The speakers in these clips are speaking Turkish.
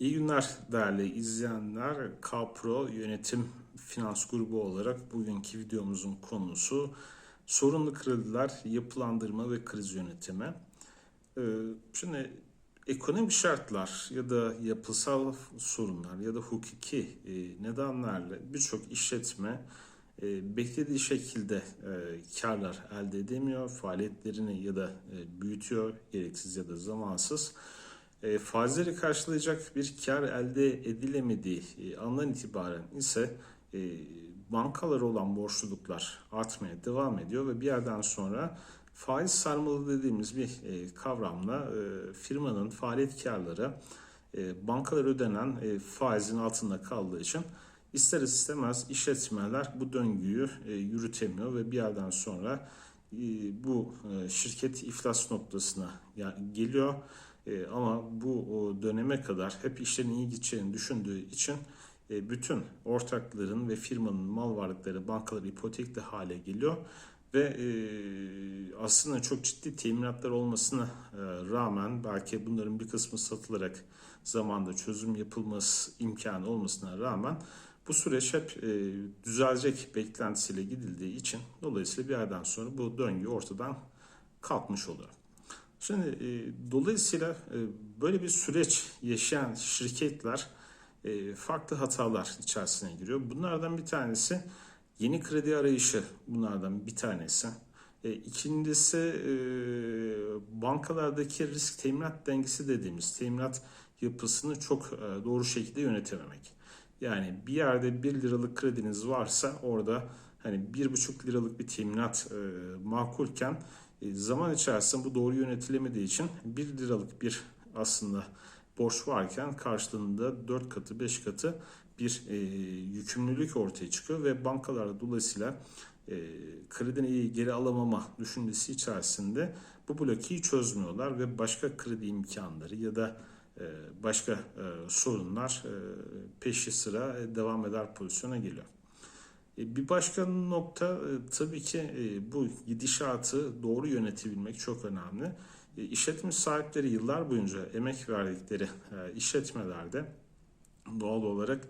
İyi günler değerli izleyenler. Kapro Yönetim Finans Grubu olarak bugünkü videomuzun konusu sorunlu krediler, yapılandırma ve kriz yönetimi. Ee, Şimdi ekonomik şartlar ya da yapısal sorunlar ya da hukuki e, nedenlerle birçok işletme e, beklediği şekilde e, karlar elde edemiyor, faaliyetlerini ya da büyütüyor gereksiz ya da zamansız. E, faizleri karşılayacak bir kar elde edilemediği e, andan itibaren ise e, bankalara olan borçluluklar artmaya devam ediyor ve bir yerden sonra faiz sarmalı dediğimiz bir e, kavramla e, firmanın faaliyet karları e, bankalara ödenen e, faizin altında kaldığı için ister istemez işletmeler bu döngüyü yürütemiyor ve bir yerden sonra bu şirket iflas noktasına geliyor. E, ama bu döneme kadar hep işlerin iyi gideceğini düşündüğü için e, bütün ortakların ve firmanın mal varlıkları bankaları ipotekli hale geliyor ve e, aslında çok ciddi teminatlar olmasına e, rağmen belki bunların bir kısmı satılarak zamanda çözüm yapılması imkanı olmasına rağmen bu süreç hep e, düzelecek beklentisiyle gidildiği için dolayısıyla bir yerden sonra bu döngü ortadan kalkmış oluyor. Şimdi e, dolayısıyla e, böyle bir süreç yaşayan şirketler e, farklı hatalar içerisine giriyor. Bunlardan bir tanesi yeni kredi arayışı bunlardan bir tanesi. E, ikincisi e, bankalardaki risk teminat dengesi dediğimiz teminat yapısını çok e, doğru şekilde yönetememek. Yani bir yerde 1 liralık krediniz varsa orada hani 1,5 liralık bir teminat e, makulken zaman içerisinde bu doğru yönetilemediği için 1 liralık bir aslında borç varken karşılığında 4 katı 5 katı bir e, yükümlülük ortaya çıkıyor ve bankalar dolayısıyla e, krediyi geri alamama düşüncesi içerisinde bu blokeyi çözmüyorlar ve başka kredi imkanları ya da e, başka e, sorunlar e, peşi sıra e, devam eder pozisyona geliyor. E, Bir başka nokta e, tabii ki e, bu gidişatı doğru yönetebilmek çok önemli. İşletme sahipleri yıllar boyunca emek verdikleri işletmelerde doğal olarak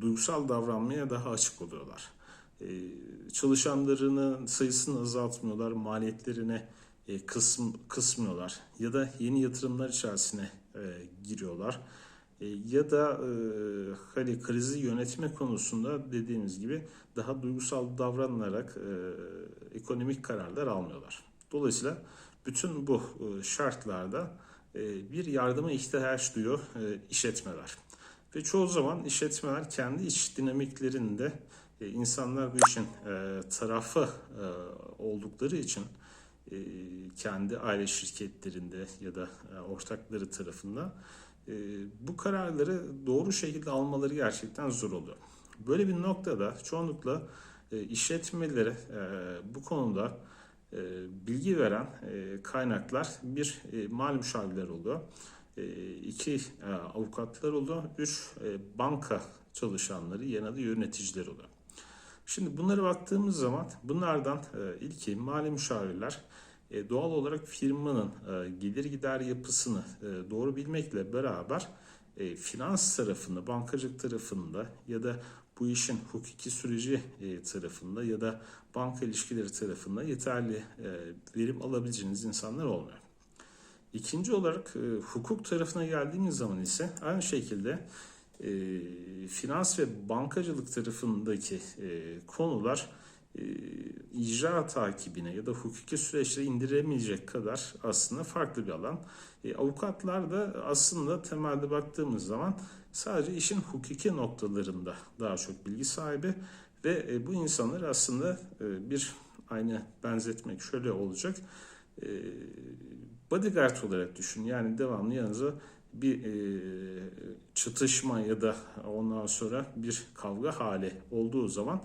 duygusal davranmaya daha açık oluyorlar. Çalışanlarının sayısını azaltmıyorlar, maliyetlerini e, kısm, kısmıyorlar ya da yeni yatırımlar içerisine giriyorlar. E, ya da e, hani krizi yönetme konusunda dediğimiz gibi daha duygusal davranarak e, ekonomik kararlar almıyorlar. Dolayısıyla bütün bu e, şartlarda bir yardıma ihtiyaç duyuyor işletmeler. Ve çoğu zaman işletmeler kendi iç dinamiklerinde insanlar bu işin tarafı oldukları için kendi aile şirketlerinde ya da ortakları tarafından bu kararları doğru şekilde almaları gerçekten zor oluyor. Böyle bir noktada çoğunlukla e, işletmelere bu konuda e, bilgi veren e, kaynaklar bir mal müşavirler oluyor. İki avukatlar oluyor. Üç banka çalışanları ya da yöneticiler oluyor. Şimdi bunlara baktığımız zaman bunlardan ilki mali müşavirler e, doğal olarak firmanın e, gelir gider yapısını e, doğru bilmekle beraber finans tarafında, bankacılık tarafında ya da bu işin hukuki süreci tarafında ya da banka ilişkileri tarafında yeterli verim alabileceğiniz insanlar olmuyor. İkinci olarak hukuk tarafına geldiğimiz zaman ise aynı şekilde finans ve bankacılık tarafındaki e, konular icra takibine ya da hukuki süreçleri indiremeyecek kadar aslında farklı bir alan. E, avukatlar da aslında temelde baktığımız zaman sadece işin hukuki noktalarında daha çok bilgi sahibi ve e, bu insanlar aslında e, bir aynı benzetmek şöyle olacak. E, bodyguard olarak düşün. Yani devamlı yanınıza bir e, çatışma ya da ondan sonra bir kavga hali olduğu zaman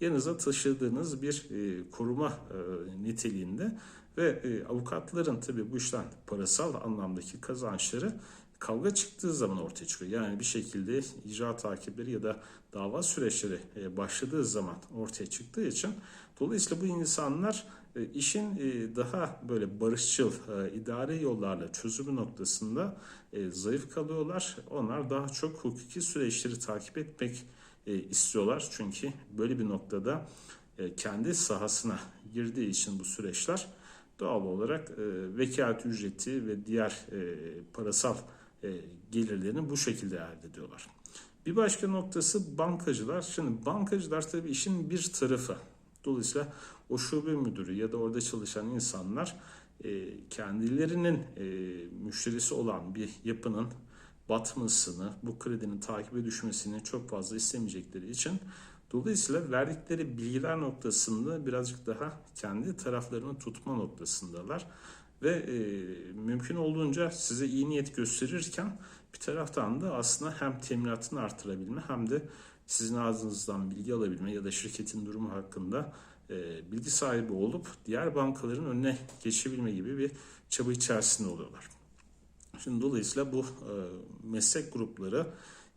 yanınıza taşıdığınız bir e, koruma e, niteliğinde ve e, avukatların tabii bu işten parasal anlamdaki kazançları kavga çıktığı zaman ortaya çıkıyor. Yani bir şekilde icra takipleri ya da dava süreçleri e, başladığı zaman ortaya çıktığı için dolayısıyla bu insanlar e, işin daha böyle barışçıl idari yollarla çözümü noktasında zayıf kalıyorlar. Onlar daha çok hukuki süreçleri takip etmek e, istiyorlar. Çünkü böyle bir noktada e, kendi sahasına girdiği için bu süreçler doğal olarak e, vekalet ücreti ve diğer e, parasal e, gelirlerini bu şekilde elde ediyorlar. Bir başka noktası bankacılar. Şimdi bankacılar tabii işin bir tarafı. Dolayısıyla o şube müdürü ya da orada çalışan insanlar e, kendilerinin e, müşterisi olan bir yapının batmasını, bu kredinin takibe düşmesini çok fazla istemeyecekleri için dolayısıyla verdikleri bilgiler noktasında birazcık daha kendi taraflarını tutma noktasındalar ve e, mümkün olduğunca size iyi niyet gösterirken bir taraftan da aslında hem teminatını artırabilme hem de sizin ağzınızdan bilgi alabilme ya da şirketin durumu hakkında e, bilgi sahibi olup diğer bankaların önüne geçebilme gibi bir çaba içerisinde oluyorlar. Şimdi dolayısıyla bu e, meslek grupları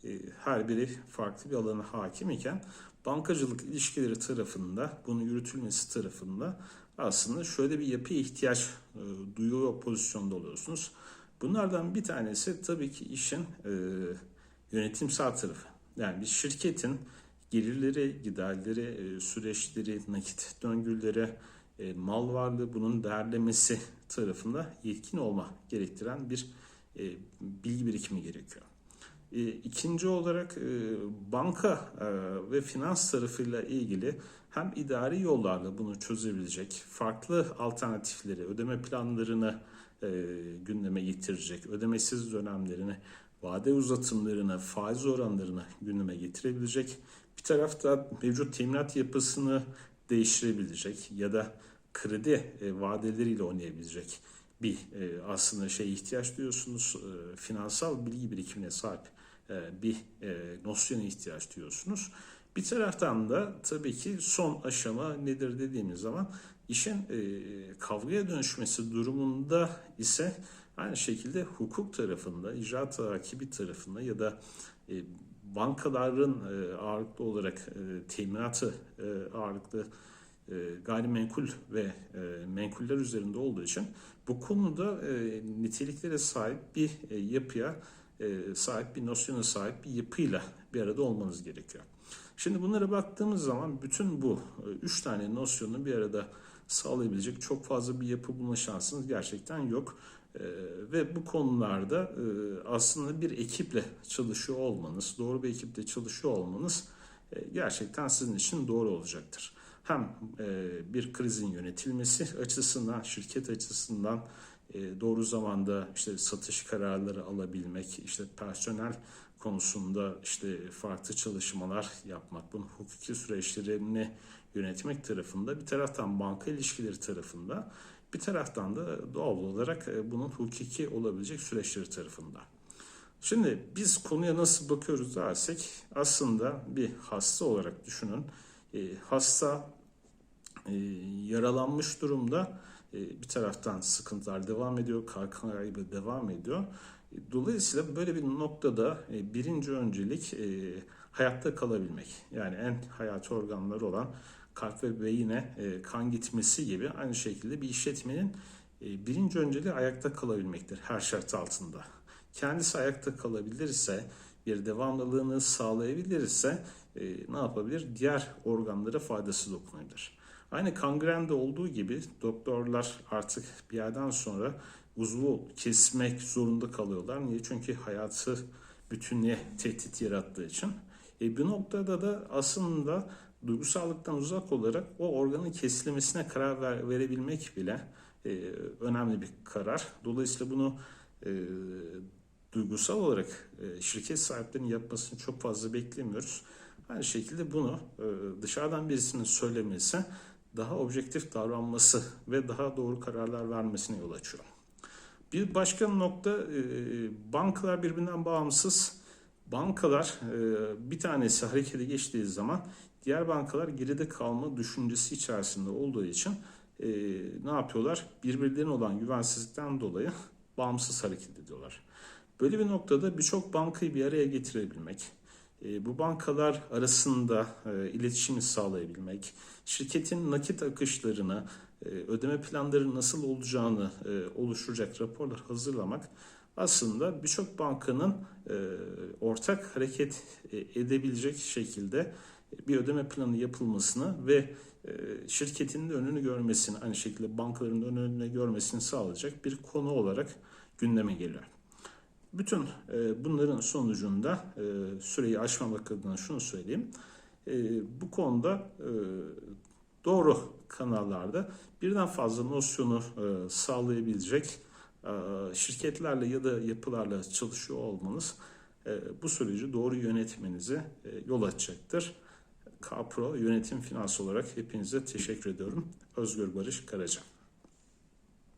e, her biri farklı bir alana hakim iken bankacılık ilişkileri tarafında bunun yürütülmesi tarafında aslında şöyle bir yapıya ihtiyaç e, duyuyor pozisyonda oluyorsunuz. Bunlardan bir tanesi tabii ki işin e, yönetimsel tarafı. Yani bir şirketin gelirleri, giderleri, e, süreçleri, nakit döngüleri, e, mal varlığı bunun değerlemesi tarafında yetkin olma gerektiren bir e, bilgi birikimi gerekiyor. E, ikinci olarak e, banka e, ve finans tarafıyla ilgili hem idari yollarla bunu çözebilecek, farklı alternatifleri, ödeme planlarını gündeme getirecek, ödemesiz dönemlerini, vade uzatımlarını, faiz oranlarını gündeme getirebilecek, bir tarafta mevcut teminat yapısını değiştirebilecek ya da kredi vadeleriyle oynayabilecek bir e, aslında şey ihtiyaç duyuyorsunuz. E, finansal bilgi birikimine sahip e, bir e, nosyona ihtiyaç duyuyorsunuz. Bir taraftan da tabii ki son aşama nedir dediğimiz zaman işin e, kavgaya dönüşmesi durumunda ise aynı şekilde hukuk tarafında, icraat takibi tarafında ya da e, bankaların e, ağırlıklı olarak e, teminatı e, ağırlıklı e, gayrimenkul ve e, menkuller üzerinde olduğu için bu konuda e, niteliklere sahip bir e, yapıya sahip bir nosyona sahip bir yapıyla bir arada olmanız gerekiyor. Şimdi bunlara baktığımız zaman bütün bu üç tane nosyonu bir arada sağlayabilecek çok fazla bir yapı bulma şansınız gerçekten yok. E, ve bu konularda e, aslında bir ekiple çalışıyor olmanız, doğru bir ekiple çalışıyor olmanız e, gerçekten sizin için doğru olacaktır. Hem e, bir krizin yönetilmesi açısından, şirket açısından e, doğru zamanda işte satış kararları alabilmek, işte personel konusunda işte farklı çalışmalar yapmak, bunun hukuki süreçlerini yönetmek tarafında bir taraftan banka ilişkileri tarafında bir taraftan da doğal olarak e, bunun hukuki olabilecek süreçleri tarafında. Şimdi biz konuya nasıl bakıyoruz dersek aslında bir hasta olarak düşünün. E, hasta e, yaralanmış durumda bir taraftan sıkıntılar devam ediyor, kalp kaybı devam ediyor. Dolayısıyla böyle bir noktada birinci öncelik hayatta kalabilmek. Yani en hayati organları olan kalp ve beyine e, kan gitmesi gibi aynı şekilde bir işletmenin e, birinci önceliği ayakta kalabilmektir her şart altında. Kendisi ayakta kalabilirse, bir devamlılığını sağlayabilirse e, ne yapabilir? Diğer organlara faydası dokunabilir. Aynı kangrende olduğu gibi doktorlar artık bir yerden sonra uzvu kesmek zorunda kalıyorlar. Niye? Çünkü hayatı bütünlüğe tehdit yarattığı için. E, bu noktada da aslında duygusallıktan uzak olarak o organın kesilmesine karar ver, verebilmek bile e, önemli bir karar. Dolayısıyla bunu e, duygusal olarak e, şirket sahiplerinin yapmasını çok fazla beklemiyoruz. Aynı şekilde bunu e, dışarıdan birisinin söylemesi daha objektif davranması ve daha doğru kararlar vermesine yol açıyor. Bir başka nokta e, bankalar birbirinden bağımsız. Bankalar e, bir tanesi harekete geçtiği zaman diğer bankalar geride kalma düşüncesi içerisinde olduğu için ne yapıyorlar? Birbirlerine olan güvensizlikten dolayı bağımsız hareket ediyorlar. Böyle bir noktada birçok bankayı bir araya getirebilmek, E, bu bankalar arasında e, iletişimi sağlayabilmek, şirketin nakit akışlarını, e, ödeme planları nasıl olacağını oluşturacak raporlar hazırlamak aslında birçok bankanın ortak hareket edebilecek şekilde bir ödeme planı yapılmasını ve şirketin de önünü görmesini, aynı şekilde bankaların da önünü görmesini sağlayacak bir konu olarak gündeme geliyor. Bütün e, bunların sonucunda e, süreyi aşmamak adına şunu söyleyeyim. E, bu konuda e, doğru kanallarda birden fazla nosyonu e, sağlayabilecek e, şirketlerle ya da yapılarla çalışıyor olmanız e, bu süreci doğru yönetmenize e, yol açacaktır. Kapro Yönetim Finans olarak hepinize teşekkür ediyorum. Özgür Barış Karaca.